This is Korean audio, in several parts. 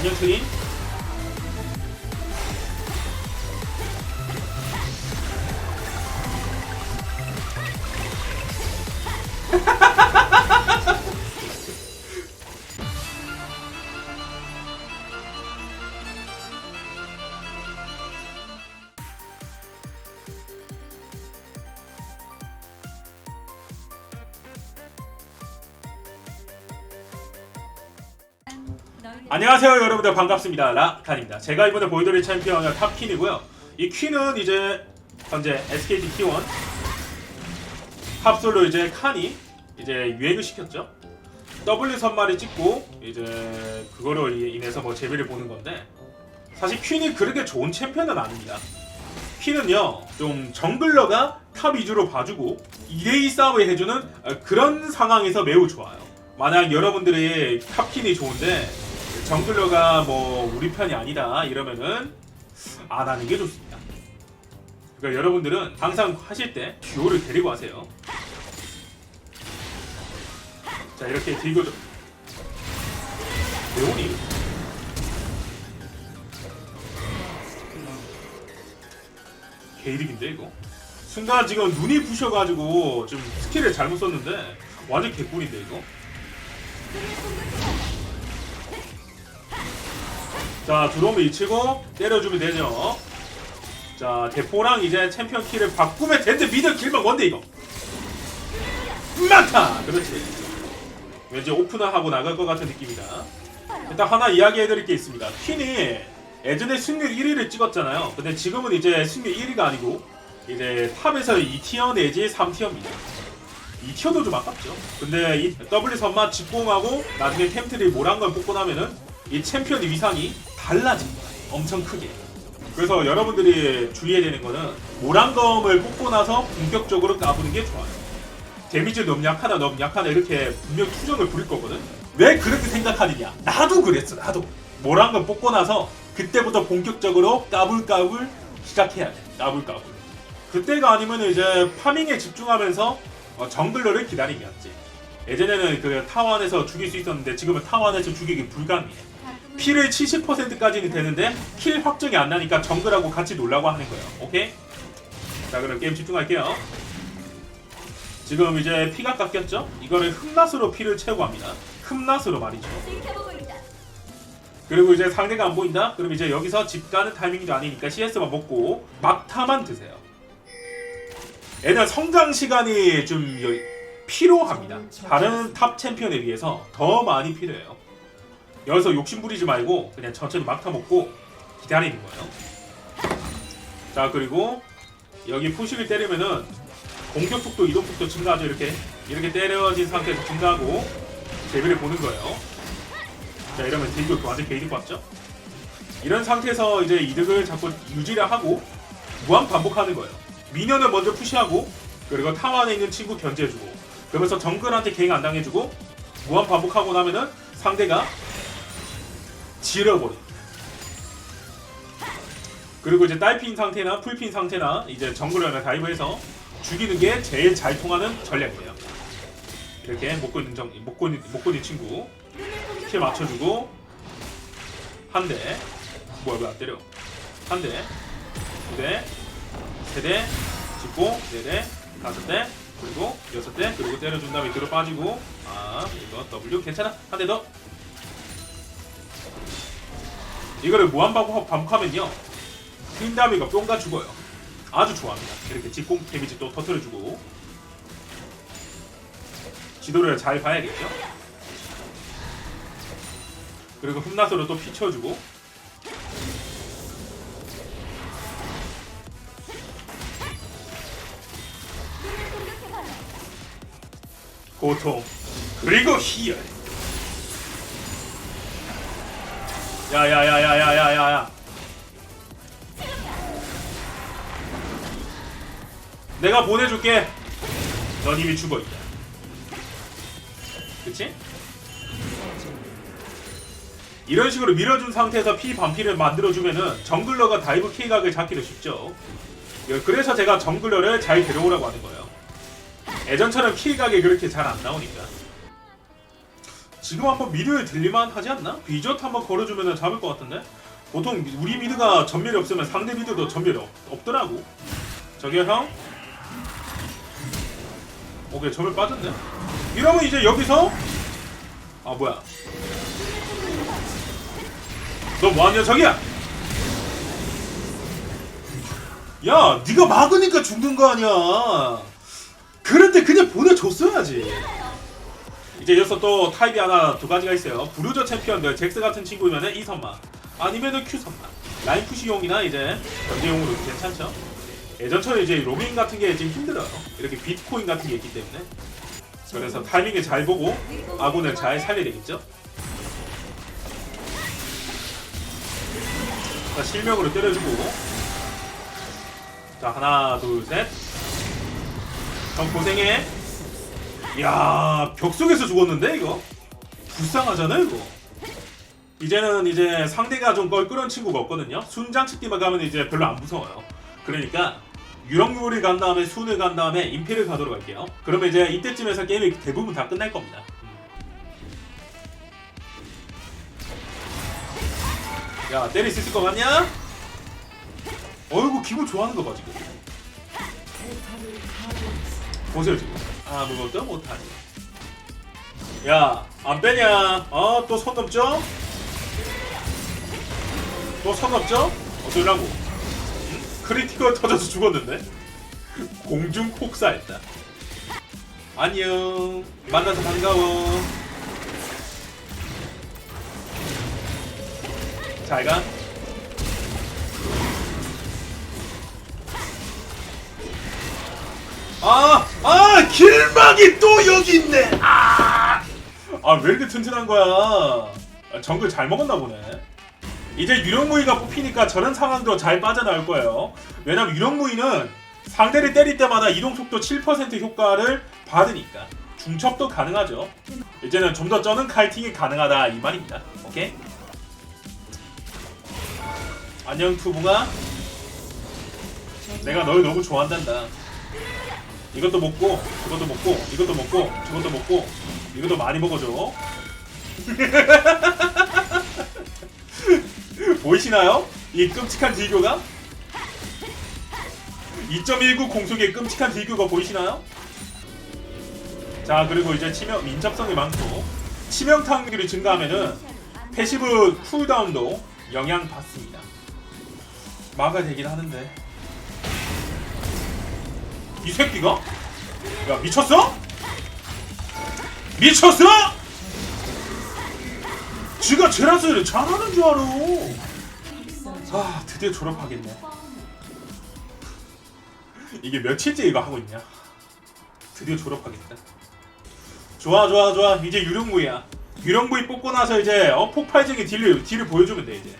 안녕 트린 안녕하세요 여러분들. 반갑습니다. 라칸입니다. 제가 이번에 보여드릴 챔피언은 탑퀸이고요. 이 퀸은 이제 현재 SKT T1 탑솔로 이제 칸이 이제 유행을 시켰죠. W 선마를 찍고 이제 그거로 인해서 뭐 재미를 보는 건데 사실 퀸이 그렇게 좋은 챔피언은 아닙니다. 퀸은요 좀 정글러가 탑 위주로 봐주고 2대2 싸움을 해주는 어, 그런 상황에서 매우 좋아요. 만약 여러분들이 탑퀸이 좋은데 정글러가 뭐 우리 편이 아니다 이러면은 안 하는 게 좋습니다. 그러니까 여러분들은 항상 하실 때 듀오를 데리고 하세요. 자 이렇게 들고 좀 레온이 개이득인데 이거 순간 지금 눈이 부셔가지고 좀 스킬을 잘못 썼는데 완전 개꿀인데 이거 자 들어오면 이치고 때려주면 되죠. 자 대포랑 이제 챔피언 키를 바꾸면 되는데 미드 길막 뭔데 이거? 많다! 그렇지. 왠지 오픈을 하고 나갈 것 같은 느낌이다. 일단 하나 이야기해드릴 게 있습니다. 퀸이 예전에 승률 1위를 찍었잖아요. 근데 지금은 이제 승률 1위가 아니고 이제 탑에서 2티어 내지 3티어입니다. 2티어도 좀 아깝죠. 근데 이 W 선만 직공하고 나중에 캠트리 모란걸 뽑고 나면은 이 챔피언의 위상이 달라집니다. 엄청 크게. 그래서 여러분들이 주의해야 되는 거는 모란검을 뽑고 나서 본격적으로 까부는 게 좋아요. 데미지 너무 약하다 너무 약하다 이렇게 분명 투정을 부릴 거거든. 왜 그렇게 생각하느냐? 나도 그랬어 나도. 모란검 뽑고 나서 그때부터 본격적으로 까불까불 시작해야 돼. 까불까불. 그때가 아니면 이제 파밍에 집중하면서 어, 정글러를 기다리겠지. 예전에는 그 타원에서 죽일 수 있었는데 지금은 타원에서 죽이기 불가능해. 피를 70%까지는 되는데 킬 확정이 안 나니까 정글하고 같이 놀라고 하는 거예요. 오케이? 자 그럼 게임 집중할게요. 지금 이제 피가 깎였죠? 이거를 흠낫으로 피를 채우고 합니다. 흠낫으로 말이죠. 그리고 이제 상대가 안 보인다? 그럼 이제 여기서 집 가는 타이밍도 아니니까 CS만 먹고 막타만 드세요. 얘는 성장 시간이 좀 여- 필요합니다. 다른 탑 챔피언에 비해서 더 많이 필요해요. 여기서 욕심 부리지 말고 그냥 천천히 막타 먹고 기다리는 거예요. 자 그리고 여기 푸식을 때리면은 공격 속도, 이동 속도 증가하죠 이렇게 이렇게 때려진 상태에서 증가하고 재미를 보는 거예요. 자 이러면 딜교 완전 개이득 봤죠? 이런 상태에서 이제 이득을 자꾸 유지를 하고 무한 반복하는 거예요. 미녀는 먼저 푸시하고 그리고 타완에 있는 친구 견제해주고 그러면서 정글한테 개인 안 당해주고 무한 반복하고 나면은 상대가 지려버려. 그리고 이제 딸핀 상태나 풀핀 상태나 이제 정글러나 다이브해서 죽이는 게 제일 잘 통하는 전략이에요. 이렇게 먹고 있는 정 있는 먹고 있는 친구 킬 맞춰주고 한 대. 뭐야 왜안 때려? 한 대, 두 대, 세 대, 짚고 네 대, 다섯 대, 그리고 여섯 대, 그리고 때려준 다음에 뒤로 빠지고 아 이거 W 괜찮아 한 대 더. 이거를 무한 반복 반복하면요. 퀸다미가 뿅가 죽어요. 아주 좋아합니다. 이렇게 직공 데미지 또 터트려주고. 지도를 잘 봐야겠죠? 그리고 흠나서로 또 피 채워주고. 고통. 그리고 희열 야야야야야야야야. 내가 보내줄게. 넌 이미 죽어있다. 그치? 이런 식으로 밀어준 상태에서 피 반피를 만들어주면은 정글러가 다이브 K각을 잡기도 쉽죠. 그래서 제가 정글러를 잘 데려오라고 하는 거예요. 예전처럼 킬각이 그렇게 잘 안 나오니까 지금 한번 미드에 들릴만 하지 않나? 비저트 한번 걸어주면 잡을 것 같은데? 보통 우리 미드가 전멸이 없으면 상대 미드도 전멸이 없, 없더라고. 저기요 형. 오케이 전멸 빠졌네. 이러면 이제 여기서 아 뭐야? 너 뭐하냐 저기야? 야, 네가 막으니까 죽는 거 아니야. 그럴 때 그냥 보내줬어야지. 이제 이어서 또 타입이 하나 두 가지가 있어요. 브루저 챔피언들 잭스 같은 친구면은 이 선마 아니면은 큐 선마 라인 푸시용이나 이제 견제용으로 괜찮죠. 예전처럼 이제 로밍 같은 게 지금 힘들어요. 이렇게 비트코인 같은 게 있기 때문에 그래서 타이밍을 잘 보고 아군을 잘 살려야 되겠죠. 자, 실명으로 때려주고 자 하나 둘셋 형 고생해 야, 벽 속에서 죽었는데 이거 불쌍하잖아 이거. 이제는 이제 상대가 좀 껄끄러운 친구가 없거든요. 순장치기만 가면 이제 별로 안 무서워요. 그러니까 유령물을 간 다음에 순을 간 다음에 임페를 가도록 할게요. 그러면 이제 이때쯤에서 게임이 대부분 다 끝날 겁니다. 야, 때릴 수 있을 것 같냐? 어이구 기분 좋아하는 거 봐 지금. 보세요 지금. 아무것도 못하니 야안 빼냐? 어또선 넘죠? 또선 넘죠? 어쩌라고. 응? 크리티컬 터져서 죽었는데? 공중 폭사했다 안녕. 만나서 반가워. 잘가 아, 아, 길막이 또 여기 있네. 아, 아, 왜 이렇게 튼튼한 거야? 아, 정글 잘 먹었나 보네. 이제 유령무이가 뽑히니까 저런 상황도 잘 빠져나올 거예요. 왜냐면 유령무이는 상대를 때릴 때마다 이동 속도 7% 효과를 받으니까 중첩도 가능하죠. 이제는 좀 더 쩌는 칼팅이 가능하다 이 말입니다. 오케이? 안녕 투붕아. 내가 널 너무 좋아한단다. 이것도 먹고 저것도 먹고 이것도 먹고 저것도 먹고 이것도 많이 먹어줘 보이시나요? 이 끔찍한 딜교가? 2.19 공속의 끔찍한 딜교가 보이시나요? 자 그리고 이제 치명 민첩성이 많고 치명타 확률이 증가하면은 패시브 쿨다운도 영향 받습니다 막아야 되긴 하는데 이 새끼가? 야 미쳤어? 미쳤어? 지가 제라스를 잘하는 줄 알아. 아 드디어 졸업하겠네. 이게 며칠째 이거 하고 있냐? 드디어 졸업하겠다. 좋아 좋아 좋아 이제 유령부야. 유령부이 뽑고 나서 이제 어 폭발적인 딜을 딜을 보여주면 돼 이제.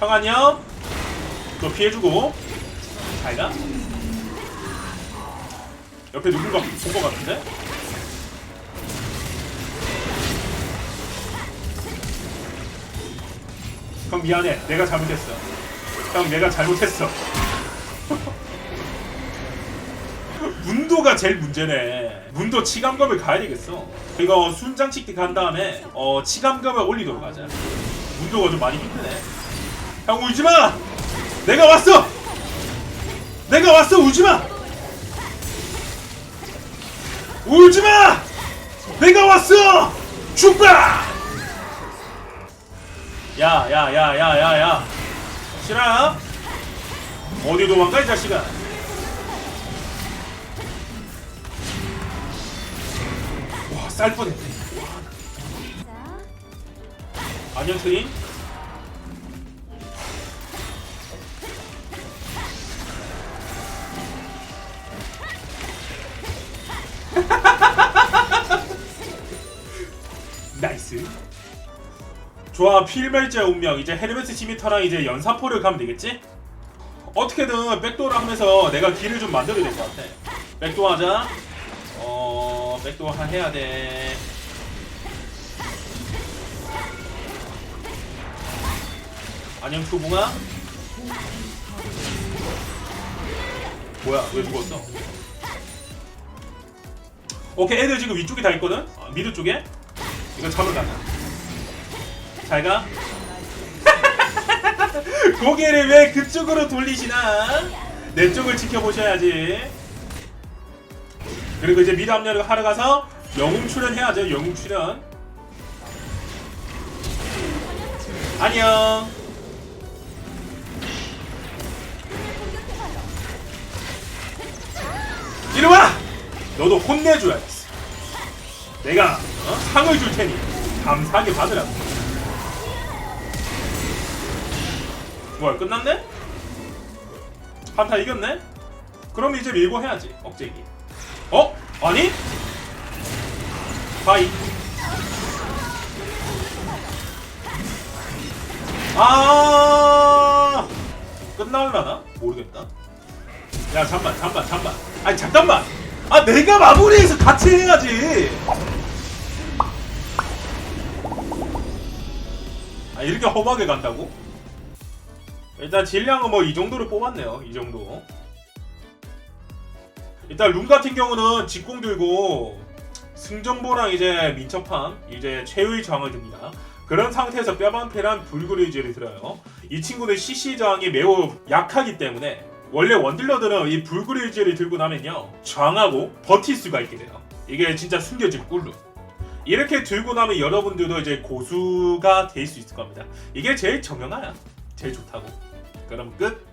형 안녕. 또 피해주고 잘 가. 옆에 누굴가 본것 같은데? 형 미안해. 내가 잘못했어. 형 내가 잘못했어. 문도가 제일 문제네. 문도 치감검을 가야 되겠어. 이거 순장치기 간 다음에 어 치감검을 올리도록 하자. 문도가 좀 많이 힘드네. 형 울지마! 내가 왔어! 내가 왔어! 울지마 울지마! 내가 왔어! 죽봐! 야, 야, 야, 야, 야, 야. 싫어? 어디 도망가, 이 자식아? 와, 쌀 뻔했네. 안녕, 트림. 좋아 필멸자 운명 이제 헤르메스 시미터랑 이제 연사포를 가면 되겠지? 어떻게든 백도어를 하면서 내가 길을 좀 만들어야 될 것 같아. 백도어 하자. 어 백도어 하- 해야 돼. 안녕 초붕아. 뭐야 왜 죽었어? 오케이 애들 지금 위쪽에 다 있거든? 아, 미드 쪽에 이거 잡으러 가자. 잘 가. 고개를 왜 그쪽으로 돌리시나? 내 쪽을 지켜보셔야지. 그리고 이제 미드 합류를 하러 가서 영웅 출연해야죠. 영웅 출연. 안녕. 이리 와! 너도 혼내줘야겠어. 내가 어? 상을 줄 테니 감사하게 받으라고. 뭐야 끝났네? 한타 이겼네? 그럼 이제 밀고 해야지 억제기. 어? 아니? 바이. 아 끝날라나? 모르겠다. 야 잠만 잠만 잠만. 아니 잠깐만. 아 내가 마무리해서 같이 해야지. 아 이렇게 험하게 간다고? 일단 질량은 뭐 이 정도로 뽑았네요. 이 정도. 일단 룸 같은 경우는 직공 들고 승정보랑 이제 민첩함 이제 최후의 저항을 듭니다. 그런 상태에서 뼈방패란 불그레이즈를 들어요. 이 친구는 CC 저항이 매우 약하기 때문에 원래 원딜러들은 이 불그레이즈를 들고 나면요 저항하고 버틸 수가 있게 돼요. 이게 진짜 숨겨진 꿀로. 이렇게 들고 나면 여러분들도 이제 고수가 될 수 있을 겁니다. 이게 제일 정형화야. 제일 좋다고. 그럼 끝.